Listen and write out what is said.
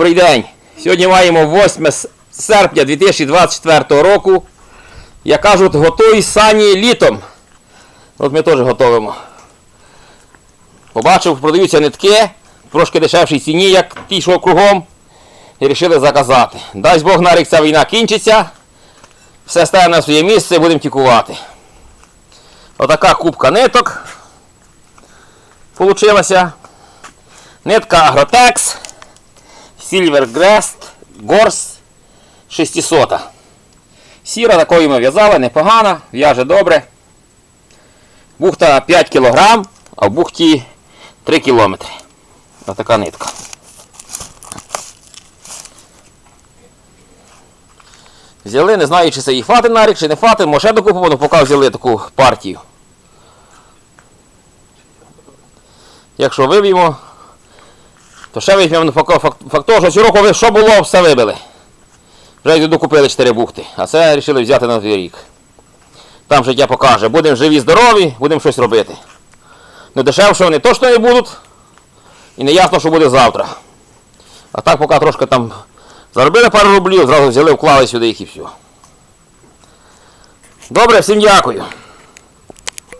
Добрий день! Сьогодні маємо 8 серпня 2024 року. Як кажуть, готуй сані літом. От ми теж готуємо. Побачив, продаються нитки, трошки дешевшій ціні, як що кругом. І вирішили заказати. Дай Бог на рік ця війна кінчиться. Все стане на своє місце, будемо тікувати. Отака кубка ниток. Получилася. Нитка Агротекс. Silvercrest Горс 600. Сіра такою ми в'язали, непогана, в'яже добре. Бухта 5 кг, а в бухті 3 км. Ось така нитка. Взяли, не знаю, чи це їх хватить на рік, чи не хватить, може докупимо, але поки взяли таку партію. Якщо виб'ємо, то ще візьмемо ну, факт, факт, факт що цього року що було, все вибили. Вже й докупили 4 бухти, а це вирішили взяти на той рік. Там життя покаже. Будемо живі, здорові, будемо щось робити. Ну дешевше вони точно не будуть. І не ясно, що буде завтра. А так поки трошки там заробили пару рублів, зразу взяли, вклали сюди їх і все. Добре, всім дякую.